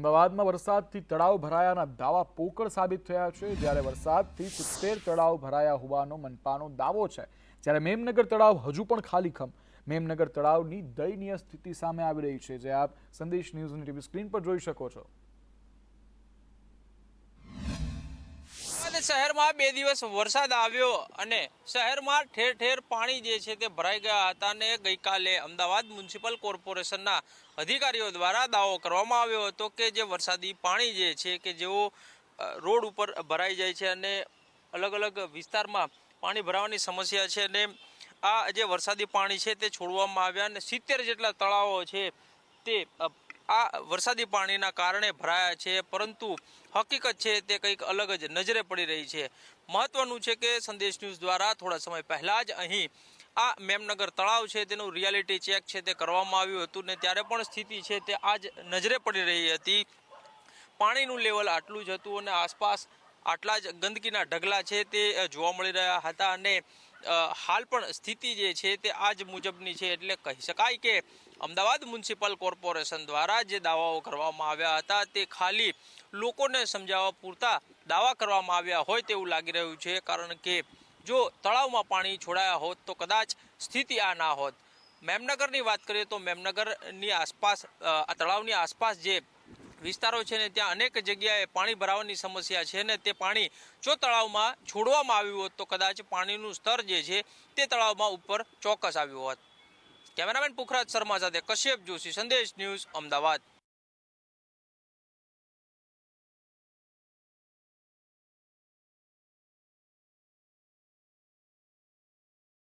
અમદાવાદમાં વરસાદથી તળાવ ભરાયાના દાવા પોકળ સાબિત થયા છે. જ્યારે વરસાદથી સિત્તેર તળાવ ભરાયા હોવાનો મનપાનો દાવો છે. જ્યારે મેમનગર તળાવ હજુ પણ ખાલીખમ મેમનગર તળાવની દયનીય સ્થિતિ સામે આવી રહી છે. જે આપ સંદેશ ન્યૂઝની ટીવી સ્ક્રીન પર જોઈ શકો છો. શહેરમાં બે દિવસ વરસાદ આવ્યો અને શહેરમાં ઠેર ઠેર પાણી જે છે તે ભરાઈ ગયા હતા અને ગઈકાલે અમદાવાદ મ્યુનિસિપલ કોર્પોરેશનના અધિકારીઓ દ્વારા દાવો કરવામાં આવ્યો હતો કે જે વરસાદી પાણી જે છે કે જેઓ રોડ ઉપર ભરાઈ જાય છે અને અલગ અલગ વિસ્તારમાં પાણી ભરાવાની સમસ્યા છે અને આ જે વરસાદી પાણી છે તે છોડવામાં આવ્યા અને સિત્તેર જેટલા તળાવો છે તે આ વરસાદી પાણીના કારણે ભરાયા છે, પરંતુ હકીકત છે તે કંઈક અલગ જ નજરે પડી રહી છે. મહત્વનું છે કે સંદેશ ન્યૂઝ દ્વારા થોડા સમય પહેલાં જ અહીં આ મેમનગર તળાવ છે, તેનું રિયાલિટી ચેક છે તે કરવામાં આવ્યું હતું ને ત્યારે પણ સ્થિતિ છે તે આજ નજરે પડી રહી હતી. પાણીનું લેવલ આટલું જ હતું અને આસપાસ આટલા જ ગંદકીના ઢગલા છે તે જોવા મળી રહ્યા હતા અને હાલ પણ સ્થિતિ જે છે તે આ જ મુજબની છે એટલે કહી શકાય કે અમદાવાદ મ્યુનિસિપલ કોર્પોરેશન દ્વારા જે દાવાઓ કરવામાં આવ્યા હતા તે ખાલી લોકોને સમજાવવા પૂરતા દાવા કરવામાં આવ્યા હોય તેવું લાગી રહ્યું છે. કારણ કે જો તળાવમાં પાણી છોડાયા હોત તો કદાચ સ્થિતિ આ ના હોત. મેમનગરની વાત કરીએ તો મેમનગરની આસપાસ આ તળાવની આસપાસ જે વિસ્તારો છે ને ત્યાં અનેક જગ્યાએ પાણી ભરાવાની સમસ્યા છે ને તે પાણી જો તળાવમાં છોડવામાં આવ્યું હોત તો કદાચ પાણીનું સ્તર જે છે તે તળાવમાં ઉપર ચોક્કસ આવ્યું હોત. કેમેરામેન પુખરાજ શર્મા સાથે કશ્યપ જોશી, સંદેશ ન્યૂઝ અમદાવાદ.